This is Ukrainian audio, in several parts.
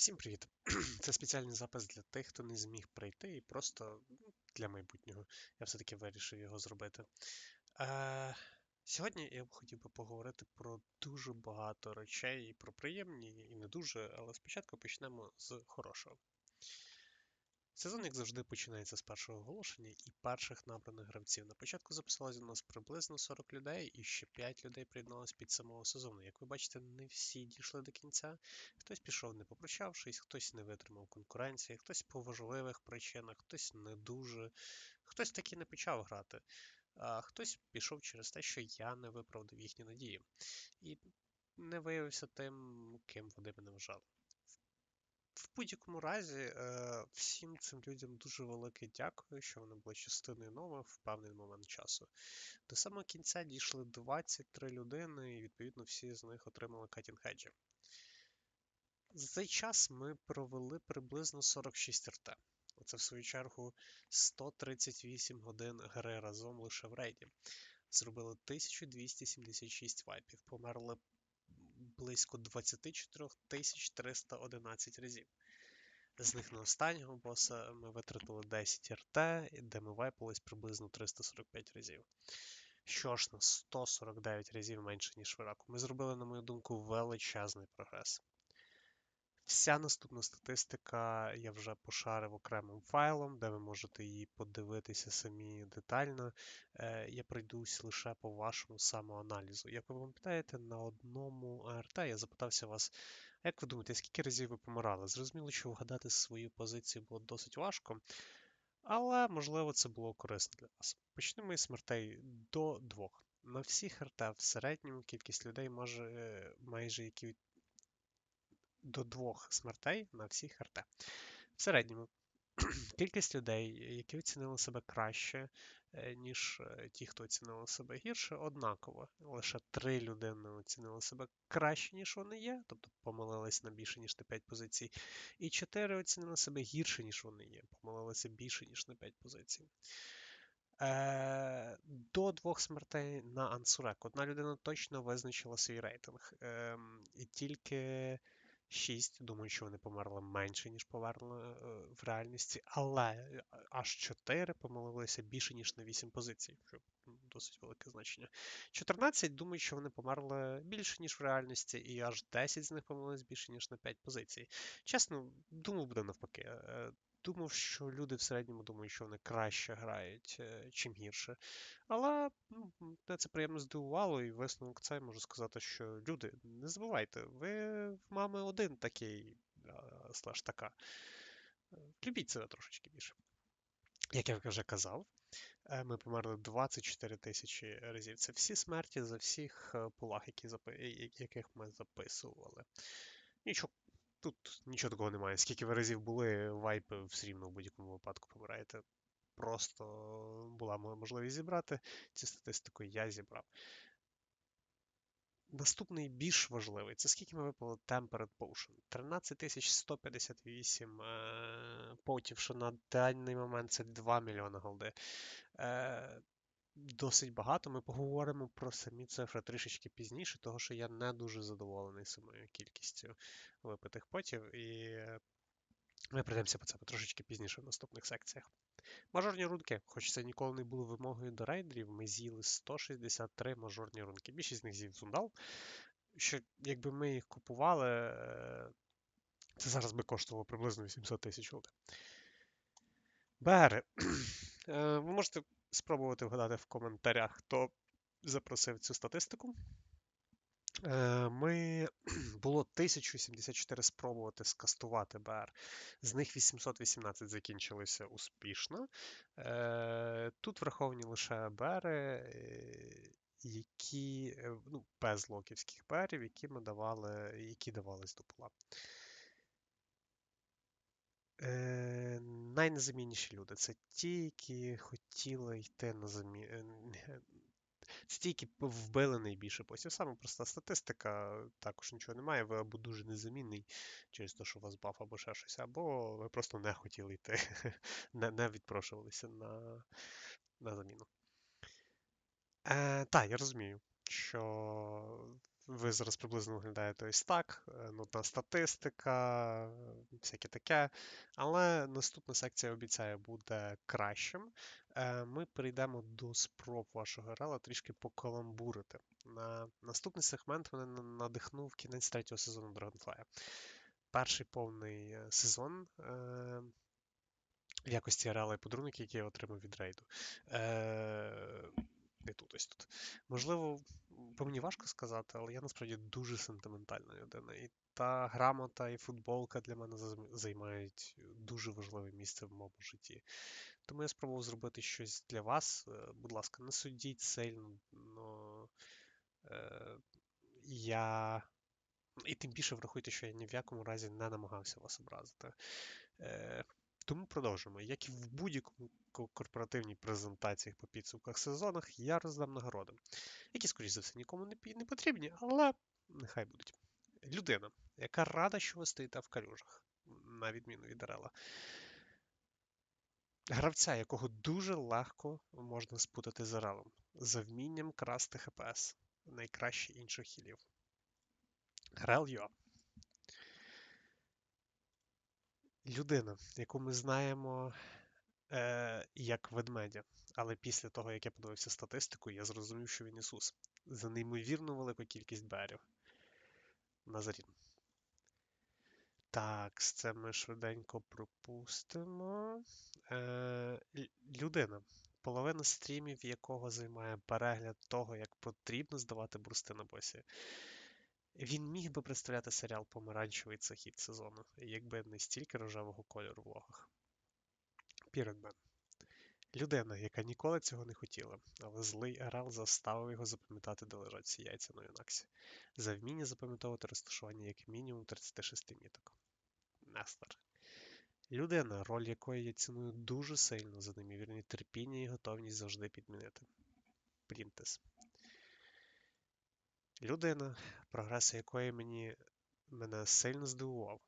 Всім привіт! Це спеціальний запис для тих, хто не зміг прийти, і просто ну, для майбутнього. Я все-таки вирішив його зробити. Е, Сьогодні я б хотів би поговорити про дуже багато речей, і про приємні, і не дуже, але спочатку почнемо з хорошого. Сезон, як завжди, починається з першого оголошення і перших набраних гравців. На початку записалось у нас приблизно 40 людей, і ще 5 людей приєдналось під самого сезону. Як ви бачите, не всі дійшли до кінця. Хтось пішов не попрощавшись, хтось не витримав конкуренції, хтось по важливих причинах, хтось не дуже, хтось таки не почав грати, а хтось пішов через те, що я не виправдав їхні надії. І не виявився тим, ким вони мене вважали. В будь-якому разі, е, всім цим людям дуже велике дякую, що вони були частиною нова в певний момент часу. До самого кінця дійшли 23 людини, і відповідно всі з них отримали катінг-хеджі. За цей час ми провели приблизно 46 РТ. Це, в свою чергу, 138 годин гри разом лише в рейді. Зробили 1276 вайпів, померли близько 24 311 разів. З них на останнього боса ми витратили 10 РТ, де ми вайпались приблизно 345 разів. Що ж на 149 разів менше, ніж в Іраку. Ми зробили, на мою думку, величезний прогрес. Вся наступна статистика я вже пошарив окремим файлом, де ви можете її подивитися самі детально. Е, я пройдусь лише по вашому самоаналізу. Як ви пам'ятаєте, на одному АРТ я запитався вас, як ви думаєте, скільки разів ви помирали? Зрозуміло, що вгадати свою позицію було досить важко, але можливо це було корисно для вас. Почнемо із смертей до двох. На всіх РТ в середньому кількість людей може е, майже які до двох смертей на всіх РТ. В середньому кількість людей, які оцінили себе краще, е, ніж е, ті, хто оцінили себе гірше, однаково. Лише три людини оцінили себе краще, ніж вони є, тобто помилились на більше, ніж на 5 позицій. І чотири оцінили себе гірше, ніж вони є, помилилися більше, ніж на 5 позицій. Е, До двох смертей на Ансурек. Одна людина точно визначила свій рейтинг. Е, І тільки 6. Думаю, що вони померли менше, ніж повернули е, в реальності, але е, аж 4 помилилися більше, ніж на 8 позицій, що досить велике значення. 14, думаю, що вони померли більше, ніж в реальності, і аж 10 з них помилились більше, ніж на 5 позицій. Чесно, думаю, буде навпаки. Е, думав, що люди в середньому думають, що вони краще грають, е, чим гірше. Але ну, це приємно здивувало, і висновок цей можу сказати, що люди, не забувайте, ви в мами один такий слеш така. Любіть себе трошечки більше. Як я вже казав, е, ми померли 24 тисячі разів. Це всі смерті за всіх е, полах, які яких ми записували. Нічого Тут нічого такого немає. Скільки ви разів були, вайпи все рівно в будь-якому випадку помираєте. Просто була можливість зібрати. Цю статистику я зібрав. Наступний більш важливий це скільки ми випали Tempered Potion. 13158 е, потів, що на даний момент це 2 мільйони голди. Е, досить багато. Ми поговоримо про самі цифри трішечки пізніше, того що я не дуже задоволений самою кількістю випитих потів, і ми прийдемося по це трошечки пізніше в наступних секціях. Мажорні рунки, хоч це ніколи не було вимогою до рейдерів, ми з'їли 163 мажорні рунки. Більшість з них з'їв зундал. Що якби ми їх купували, е, це зараз би коштувало приблизно 800 тисяч голди. БР. Е, ви можете спробувати вгадати в коментарях, хто запросив цю статистику. Е, ми було 1074 спробувати скастувати БР, з них 818 закінчилися успішно. Е, тут враховані лише БР, які ну, без локівських БРів, які ми давали, які давались до пола. Е, Найнезамінніші люди це ті, які хотіли йти на замі... Е, це ті, які вбили найбільше постів. Саме проста статистика, також нічого немає. Ви або дуже незамінний через те, що у вас баф або ще щось, або ви просто не хотіли йти, не не відпрошувалися на на заміну. Е, Так, я розумію, що ви зараз приблизно виглядаєте ось так, е, нудна статистика, е, всяке таке. Але наступна секція обіцяє буде кращим. Е, Ми перейдемо до спроб вашого рела трішки покаламбурити. На наступний сегмент мене надихнув кінець третього сезону Dragonfly. Перший повний сезон в якості рела і подарунок, який я отримав від рейду. Е, Не тут, ось тут. Можливо, по мені важко сказати, але я насправді дуже сентиментальна людина. І та грамота, і футболка для мене займають дуже важливе місце в моєму житті. Тому я спробував зробити щось для вас. Е, Будь ласка, не судіть сильно, но е, я. І тим більше врахуйте, що я ні в якому разі не намагався вас образити. Е, тому продовжимо. Як і в будь-якому корпоративній презентації по підсумках сезонах, я роздам нагороди, які, скоріш за все, нікому не, не потрібні, але нехай будуть. Людина, яка рада, що ви стоїте в калюжах, на відміну від Рела. Гравця, якого дуже легко можна спутати з Релом, за вмінням красти ХПС, найкраще інших хілів. Рел Йо. Людина, яку ми знаємо е, як ведмедя. Але після того, як я подивився статистику, я зрозумів, що він Ісус. За неймовірну велику кількість берів. Назарін. Так, це ми швиденько пропустимо. Е, людина, половина стрімів якого займає перегляд того, як потрібно здавати бурсти на босі. Він міг би представляти серіал Помаранчевий це хід сезону, якби не стільки рожевого кольору в логах. Піредмен. Людина, яка ніколи цього не хотіла, але злий Ерал заставив його запам'ятати, де лежать ці яйця на Юнаксі. За вміння запам'ятовувати розташування як мінімум 36 міток. Нестор. Людина, роль якої я ціную дуже сильно за неймовірне терпіння і готовність завжди підмінити. Прінтес. Людина, прогрес якої мені мене сильно здивував.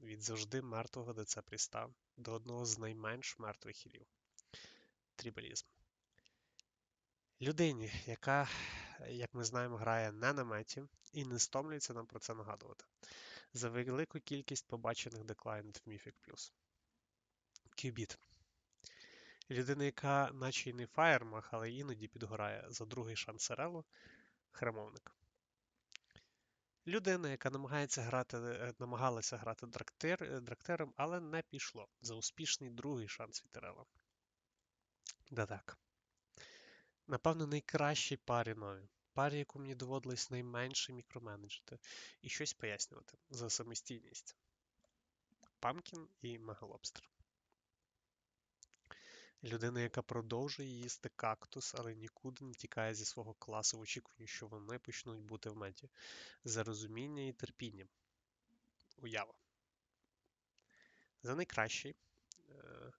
Від завжди мертвого ДЦ пристав до одного з найменш мертвих хілів. Трібалізм. Людині, яка, як ми знаємо, грає не на меті і не стомлюється нам про це нагадувати. За велику кількість побачених деклайнів в Mythic Plus. Кюбіт. Людина, яка наче й не фаєрмах, але іноді підгорає за другий шанс Релу храмовник. Людина, яка намагається грати, е, намагалася грати драктир, е, драктером, але не пішло за успішний другий шанс від Рела. Да так. Напевно, найкращій парі нові. Парі, яку мені доводилось найменше мікроменеджити і щось пояснювати за самостійність. Памкін і Мегалобстер. Людина, яка продовжує їсти кактус, але нікуди не тікає зі свого класу в очікуванні, що вони почнуть бути в меті. За розуміння і терпіння. Уява. За найкращий, е,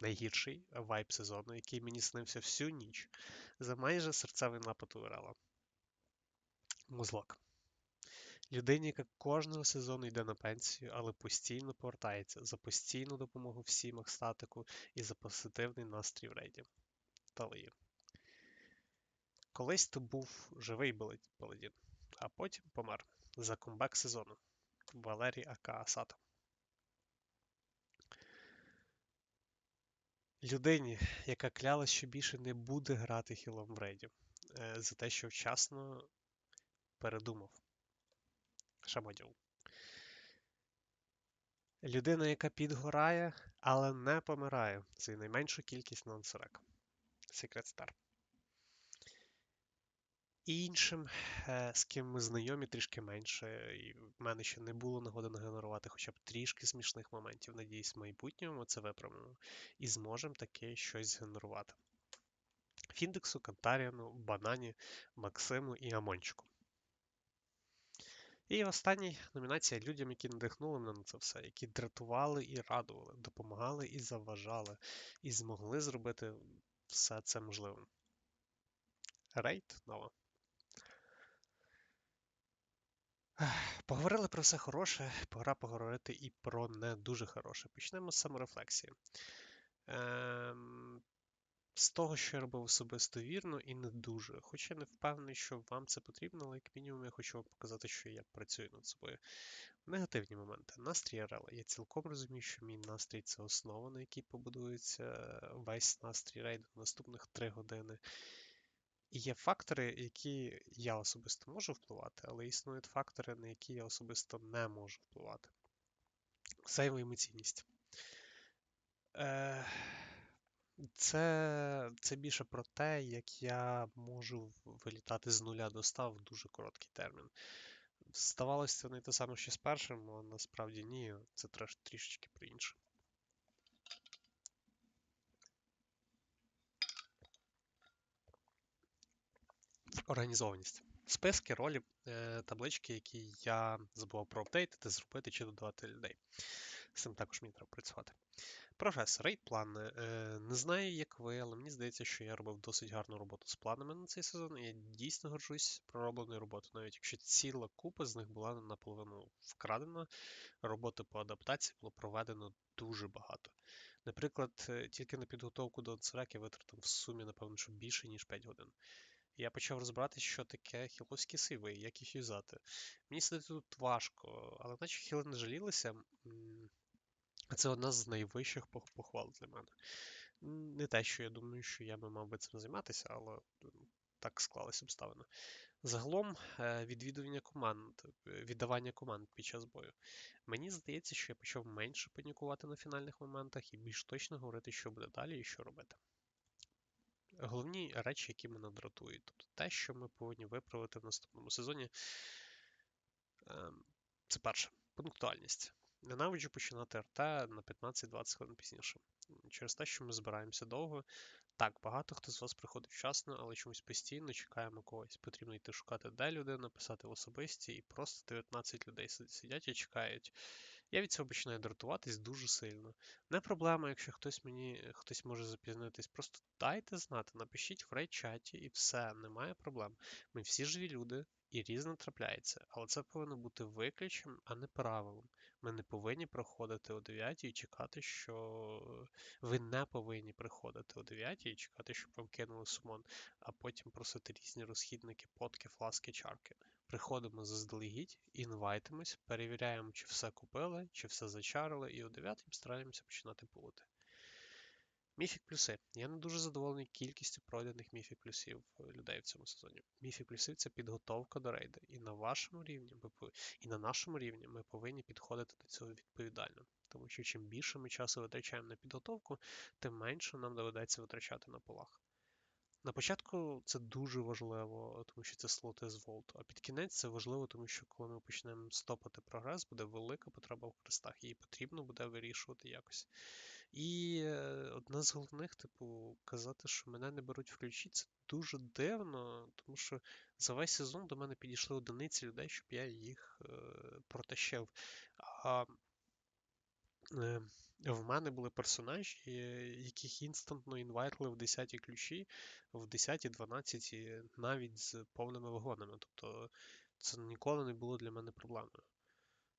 найгірший вайб сезону, який мені снився всю ніч, за майже серцевий напад у Урала. Музлок. Людині, яка кожного сезону йде на пенсію, але постійно повертається за постійну допомогу всім статику і за позитивний настрій в рейді. Талиїв. Колись то був живий Балад- паладін, а потім помер за комбек сезону. Валерій Ака Асата. Людині, яка клялась, що більше не буде грати хілом в рейді, е, за те, що вчасно передумав. Шамоділ. Людина, яка підгорає, але не помирає. Це найменша кількість нонсерек. Secret Star. І іншим, е, з ким ми знайомі, трішки менше. І в мене ще не було нагоди нагенерувати хоча б трішки смішних моментів. Надіюсь, в майбутньому це виправимо. І зможемо таке щось згенерувати. Фіндексу, Кантаріану, Банані, Максиму і Амончику. І останній номінація людям, які надихнули мене на це все, які дратували і радували, допомагали і заважали, і змогли зробити все це можливим. Рейд нова. Поговорили про все хороше, пора поговорити і про не дуже хороше. Почнемо з саморефлексії. Ем, З того, що я робив особисто вірно і не дуже. Хоча не впевнений, що вам це потрібно, але як мінімум я хочу вам показати, що я працюю над собою. Негативні моменти. Настрій РЛ. Я цілком розумію, що мій настрій це основа, на якій побудується весь настрій рейду наступних 3 години. І є фактори, які я особисто можу впливати, але існують фактори, на які я особисто не можу впливати. Взаємоемоційність. Е, це, це більше про те, як я можу вилітати з нуля до 100 в дуже короткий термін. Здавалося, це не те саме, що з першим, але насправді ні, це трішечки про інше. Організованість. Списки ролів, е, таблички, які я забував про апдейтити, зробити чи додавати людей. З цим також мені треба працювати. Професор, рейд плани. Е, не знаю, як ви, але мені здається, що я робив досить гарну роботу з планами на цей сезон. І я дійсно горжусь проробленою роботою, навіть якщо ціла купа з них була наполовину вкрадена, роботи по адаптації було проведено дуже багато. Наприклад, е, тільки на підготовку до я витратив в сумі, напевно, що більше, ніж 5 годин. Я почав розбиратися, що таке хіловські сиви, як їх юзати. Мені сидити тут важко, але наче хіли не жалілися. Це одна з найвищих похвал для мене. Не те, що я думаю, що я би мав би цим займатися, але так склалися обставини. Загалом, е, відвідування команд, віддавання команд під час бою. Мені здається, що я почав менше панікувати на фінальних моментах і більш точно говорити, що буде далі і що робити. Головні речі, які мене дратують, тобто те, що ми повинні виправити в наступному сезоні, ем, це перше пунктуальність. Ненавиджу починати РТ на 15-20 хвилин пізніше. Через те, що ми збираємося довго. Так, багато хто з вас приходить вчасно, але чомусь постійно чекаємо когось. Потрібно йти шукати, де людина, писати в особисті, і просто 19 людей сидять і чекають. Я від цього починаю дратуватись дуже сильно. Не проблема, якщо хтось мені хтось може запізнитись. Просто дайте знати, напишіть в рейд-чаті і все, немає проблем. Ми всі живі люди і різне трапляється, але це повинно бути виключенням, а не правилом. Ми не повинні приходити о 9 і чекати, що ви не повинні приходити о 9 і чекати, щоб вам кинули сумон, а потім просити різні розхідники, потки, фласки, чарки. Приходимо заздалегідь, інвайтимось, перевіряємо, чи все купили, чи все зачарили, і о 9 стараємося починати пулити. Міфік плюси. Я не дуже задоволений кількістю пройдених міфік плюсів людей в цьому сезоні. Міфік плюсів це підготовка до рейду. І на вашому рівні, і на нашому рівні ми повинні підходити до цього відповідально. Тому що чим більше ми часу витрачаємо на підготовку, тим менше нам доведеться витрачати на полах. На початку це дуже важливо, тому що це слоти з волту. А під кінець це важливо, тому що коли ми почнемо стопати прогрес, буде велика потреба в хрестах, її потрібно буде вирішувати якось. І е, одне з головних, типу, казати, що мене не беруть в ключі, це дуже дивно, тому що за весь сезон до мене підійшли одиниці людей, щоб я їх е, протащив. А е, в мене були персонажі, яких інстантно інвайтили в 10 ключі, в 10, 12, навіть з повними вагонами. Тобто це ніколи не було для мене проблемою.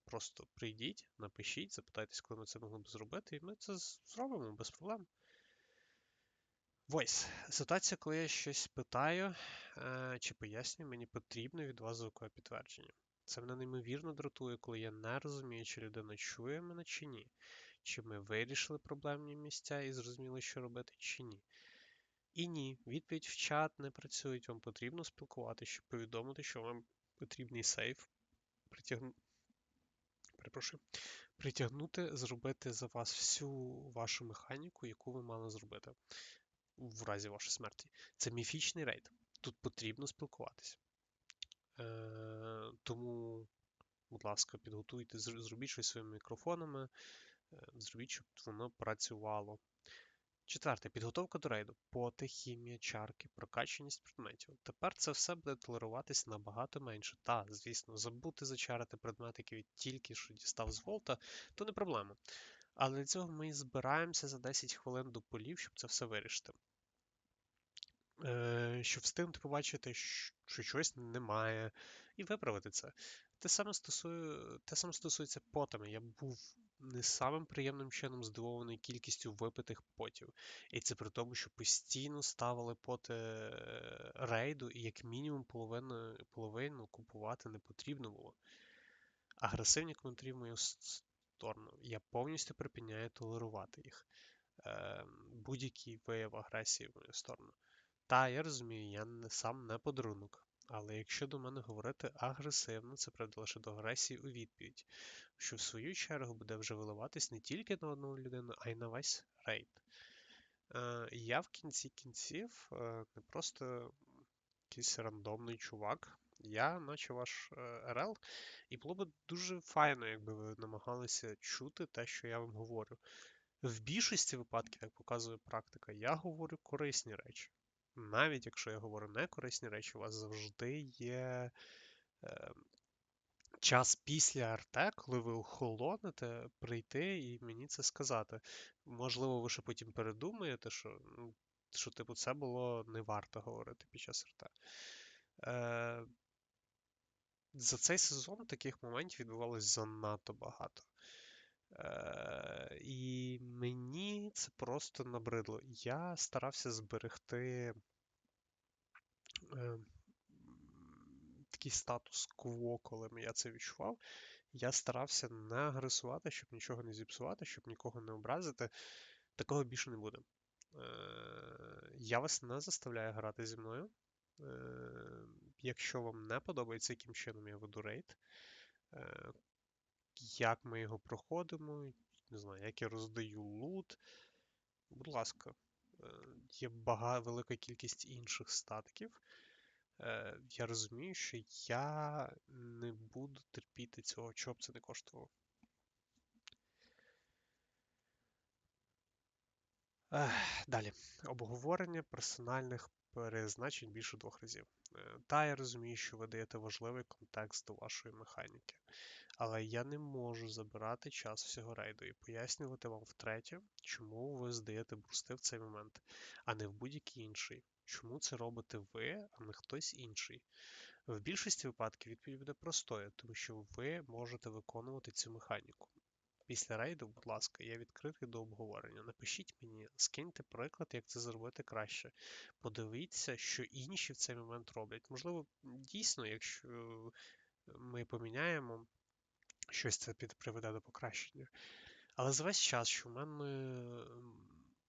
Просто прийдіть, напишіть, запитайтесь, коли ми це могли б зробити, і ми це зробимо без проблем. Voice. Ситуація, коли я щось питаю е, чи пояснюю, мені потрібно від вас звукове підтвердження. Це мене неймовірно дратує, коли я не розумію, чи людина чує мене чи ні. Чи ми вирішили проблемні місця і зрозуміли, що робити, чи ні. І ні, відповідь в чат не працюють. Вам потрібно спілкуватися, щоб повідомити, що вам потрібний сейф, притягнути перепрошую, притягнути, зробити за вас всю вашу механіку, яку ви мали зробити в разі вашої смерті. Це міфічний рейд. Тут потрібно спілкуватися. Е, Тому, будь ласка, підготуйте, зробіть щось своїми мікрофонами, е, зробіть, щоб воно працювало. Четверте, підготовка до рейду. Поти, хімія, чарки, прокаченість предметів. Тепер це все буде толеруватись набагато менше. Та, звісно, забути зачарити предмет, який тільки що дістав з волта, то не проблема. Але для цього ми збираємося за 10 хвилин до полів, щоб це все вирішити. Е, Щоб встигнути побачити, що щось немає, і виправити це. Те саме стосує, те саме стосується потами. Я був не самим приємним чином здивований кількістю випитих потів. І це при тому, що постійно ставили поти е, рейду, і як мінімум половину, половину купувати не потрібно було. Агресивні коментарі в мою сторону. Я повністю припиняю толерувати їх. Е, Будь-який вияв агресії в мою сторону. Та, я розумію, я не сам не подарунок. Але якщо до мене говорити агресивно, це правда лише до агресії у відповідь, що в свою чергу буде вже виливатись не тільки на одну людину, а й на весь рейд. Е, я в кінці кінців е, не просто якийсь рандомний чувак. Я, наче ваш е, РЛ, і було б дуже файно, якби ви намагалися чути те, що я вам говорю. В більшості випадків, як показує практика, я говорю корисні речі навіть якщо я говорю не корисні речі, у вас завжди є е, час після РТ, коли ви охолонете, прийти і мені це сказати. Можливо, ви ще потім передумаєте, що, ну, що типу, це було не варто говорити під час РТ. Е, За цей сезон таких моментів відбувалось занадто багато. Е, І мені це просто набридло. Я старався зберегти е, такий статус-кво, коли я це відчував. Я старався не агресувати, щоб нічого не зіпсувати, щоб нікого не образити. Такого більше не буде. Е, Я вас не заставляю грати зі мною. Е, Якщо вам не подобається, яким чином я веду рейд, е, як ми його проходимо, не знаю, як я роздаю лут. Будь ласка, е, є бага, велика кількість інших статків. Е, я розумію, що я не буду терпіти цього, чого б це не коштувало. Далі. Обговорення персональних призначень більше двох разів. Е, та, я розумію, що ви даєте важливий контекст до вашої механіки. Але я не можу забирати час всього рейду і пояснювати вам втретє, чому ви здаєте бурсти в цей момент, а не в будь-який інший. Чому це робите ви, а не хтось інший? В більшості випадків відповідь буде простою, тому що ви можете виконувати цю механіку. Після рейду, будь ласка, я відкритий до обговорення. Напишіть мені, скиньте приклад, як це зробити краще. Подивіться, що інші в цей момент роблять. Можливо, дійсно, якщо ми поміняємо щось це приведе до покращення. Але за весь час, що в мене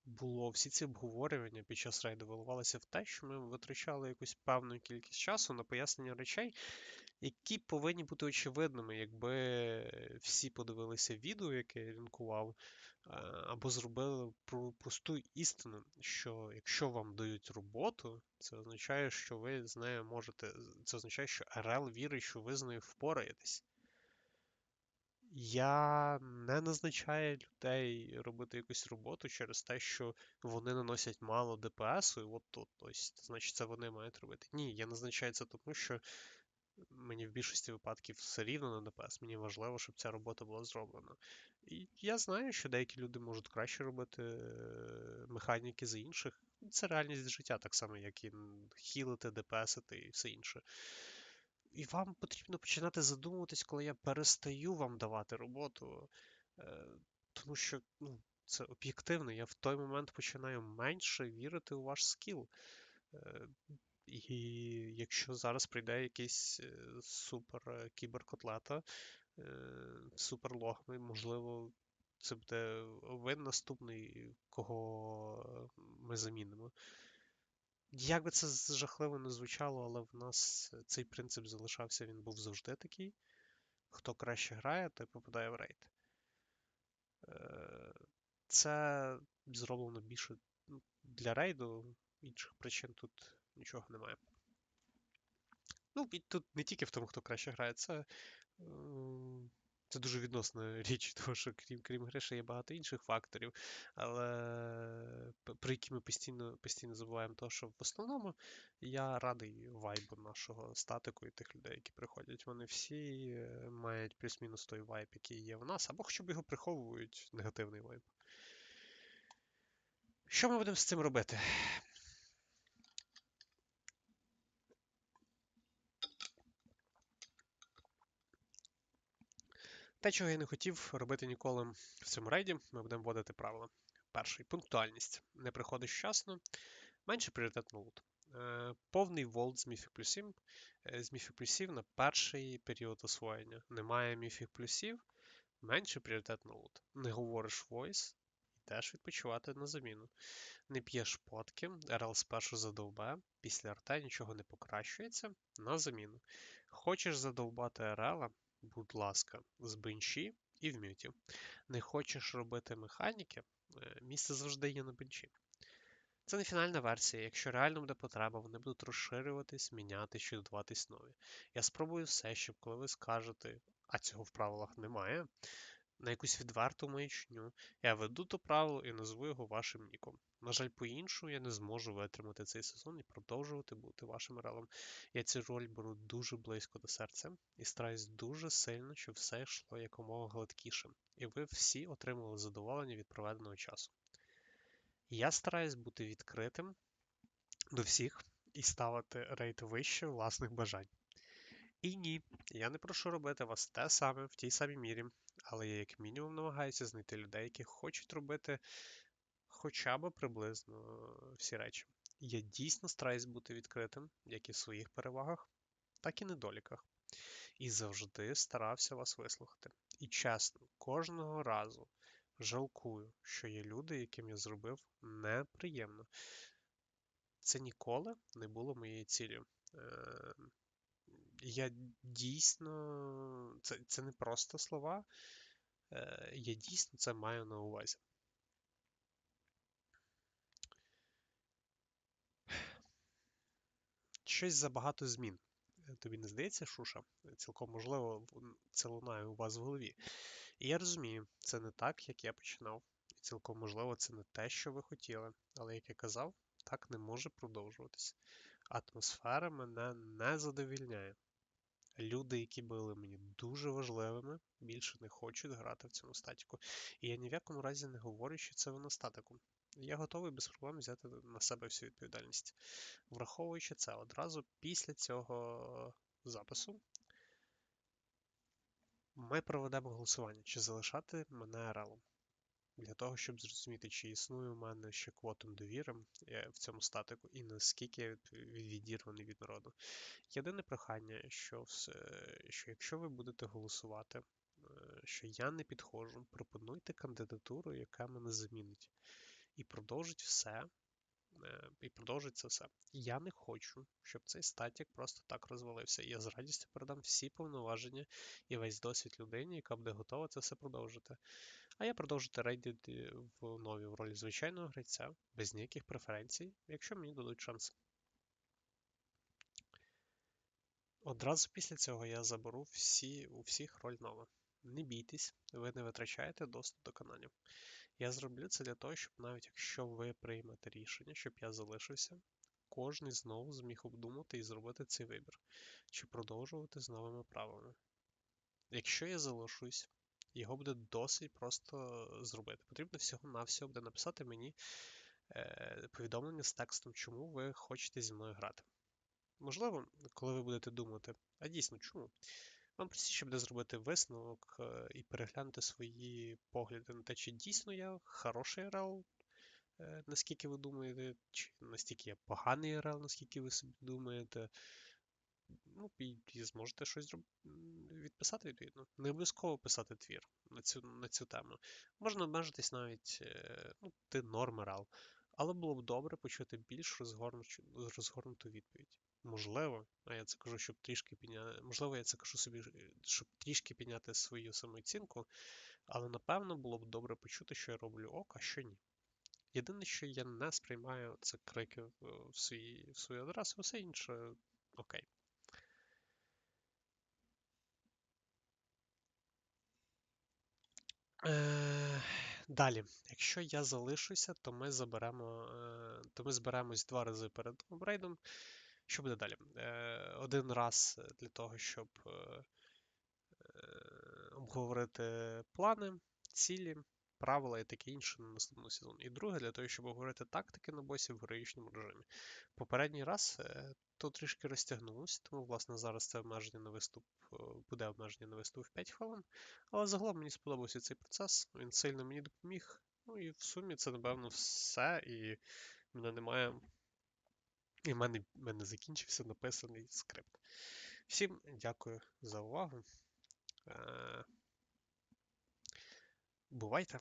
було всі ці обговорювання під час рейду виливалися в те, що ми витрачали якусь певну кількість часу на пояснення речей, які повинні бути очевидними, якби всі подивилися відео, яке я лінкував, або зробили просту істину, що якщо вам дають роботу, це означає, що ви з нею можете. Це означає, що РЛ вірить, що ви з нею впораєтесь. Я не назначаю людей робити якусь роботу через те, що вони наносять мало ДПСу, і от тут, ось, значить, це вони мають робити. Ні, я назначаю це тому, що мені в більшості випадків все рівно на ДПС. Мені важливо, щоб ця робота була зроблена. І я знаю, що деякі люди можуть краще робити е, механіки за інших. Це реальність життя, так само, як і хілити, ДПСити і все інше. І вам потрібно починати задумуватись, коли я перестаю вам давати роботу. Е, тому що ну, це об'єктивно, я в той момент починаю менше вірити у ваш скіл. Е, і якщо зараз прийде якийсь е, супер кіберкотлета, супер логми, можливо, це буде ви наступний, кого ми замінимо. Як би це жахливо не звучало, але в нас цей принцип залишався, він був завжди такий. Хто краще грає, той попадає в рейд. Е, це зроблено більше ну, для рейду, інших причин тут нічого немає. Ну, і тут не тільки в тому, хто краще грає, це це дуже відносна річ, тому що крім крім гри, є багато інших факторів, але про які ми постійно постійно забуваємо, того, що в основному я радий вайбу нашого статику і тих людей, які приходять. Вони всі е, мають плюс-мінус той вайб, який є в нас, або хоча б його приховують негативний вайб. Що ми будемо з цим робити? Те, чого я не хотів робити ніколи в цьому рейді, ми будемо вводити правила. Перший пунктуальність. Не приходиш вчасно, менше пріоритет на лут. Е, повний волт з міфік плюсів, е, з міфік плюсів на перший період освоєння. Немає міфік плюсів, менше пріоритет на лут. Не говориш войс, йдеш відпочивати на заміну. Не п'єш потки, РЛ спершу задовбе, після РТ нічого не покращується, на заміну. Хочеш задовбати РЛ, будь ласка, з бенчі і в мюті. Не хочеш робити механіки, е, місце завжди є на бенчі. Це не фінальна версія. Якщо реально буде потреба, вони будуть розширюватись, міняти чи додаватись нові. Я спробую все, щоб коли ви скажете, а цього в правилах немає, на якусь відверту маячню, я веду то правило і назву його вашим ніком. На жаль, по-іншому я не зможу витримати цей сезон і продовжувати бути вашим релом. Я цю роль беру дуже близько до серця і стараюсь дуже сильно, щоб все йшло якомога гладкіше, і ви всі отримали задоволення від проведеного часу. Я стараюсь бути відкритим до всіх і ставити рейд вище власних бажань. І ні, я не прошу робити вас те саме в тій самій мірі, але я як мінімум намагаюся знайти людей, які хочуть робити хоча б приблизно всі речі. Я дійсно стараюсь бути відкритим, як і в своїх перевагах, так і недоліках. І завжди старався вас вислухати. І чесно, кожного разу жалкую, що є люди, яким я зробив неприємно. Це ніколи не було моєю цілею. Е, я дійсно, це це не просто слова, е, я дійсно це маю на увазі. Щось забагато змін. Тобі не здається, Шуша? Цілком можливо, це лунає у вас в голові. І я розумію, це не так, як я починав. І цілком можливо, це не те, що ви хотіли. Але, як я казав, так не може продовжуватись. Атмосфера мене не задовільняє. Люди, які були мені дуже важливими, більше не хочуть грати в цьому статіку. І я ні в якому разі не говорю, що це вона статику. Я готовий без проблем взяти на себе всю відповідальність. Враховуючи це, одразу після цього запису ми проведемо голосування, чи залишати мене релом. Для того, щоб зрозуміти, чи існує у мене ще квотом довіри е, в цьому статику, і наскільки я відірваний від народу. Єдине прохання, що все, що якщо ви будете голосувати, е, що я не підходжу, пропонуйте кандидатуру, яка мене замінить, і продовжить все. Е, і продовжить це все. Я не хочу, щоб цей статік просто так розвалився. Я з радістю передам всі повноваження і весь досвід людині, яка буде готова це все продовжити. А я продовжити рейдити в нові в ролі звичайного гравця, без ніяких преференцій, якщо мені дадуть шанс. Одразу після цього я заберу всі, у всіх роль нова. Не бійтесь, ви не витрачаєте доступ до каналів. Я зроблю це для того, щоб навіть якщо ви приймете рішення, щоб я залишився, кожен знову зміг обдумати і зробити цей вибір, чи продовжувати з новими правилами. Якщо я залишусь, його буде досить просто зробити. Потрібно всього-навсього буде написати мені е, повідомлення з текстом, чому ви хочете зі мною грати. Можливо, коли ви будете думати, а дійсно чому? Вам простіше буде зробити висновок е, і переглянути свої погляди на те, чи дійсно я хороший РЛ, е, наскільки ви думаєте, чи настільки я поганий РЛ, наскільки ви собі думаєте. Ну, і, і зможете щось відписати відповідно. Не обов'язково писати твір на цю на цю тему. Можна обмежитись навіть е, ну, ти норм РЛ. Але було б добре почути більш розгорнуту, розгорнуту відповідь. Можливо, а я це кажу, щоб трішки підняти. Можливо, я це кажу собі, щоб трішки підняти свою самооцінку, але напевно було б добре почути, що я роблю ок, а що ні. Єдине, що я не сприймаю, це крики в свої, в свою адресу, все інше окей. Е, Далі, якщо я залишуся, то ми заберемо, е, то ми зберемось два рази перед рейдом. Що буде далі? Е, один раз е, для того, щоб е, обговорити плани, цілі, правила і таке інше на наступний сезон. І друге, для того, щоб обговорити тактики на босі в героїчному режимі. Попередній раз то трішки розтягнулося, тому, власне, зараз це обмеження на виступ буде обмеження на виступ в 5 хвилин. Але загалом мені сподобався цей процес, він сильно мені допоміг. Ну і в сумі це, напевно, все. І в мене немає. І в мене, в мене закінчився написаний скрипт. Всім дякую за увагу. Е, бувайте!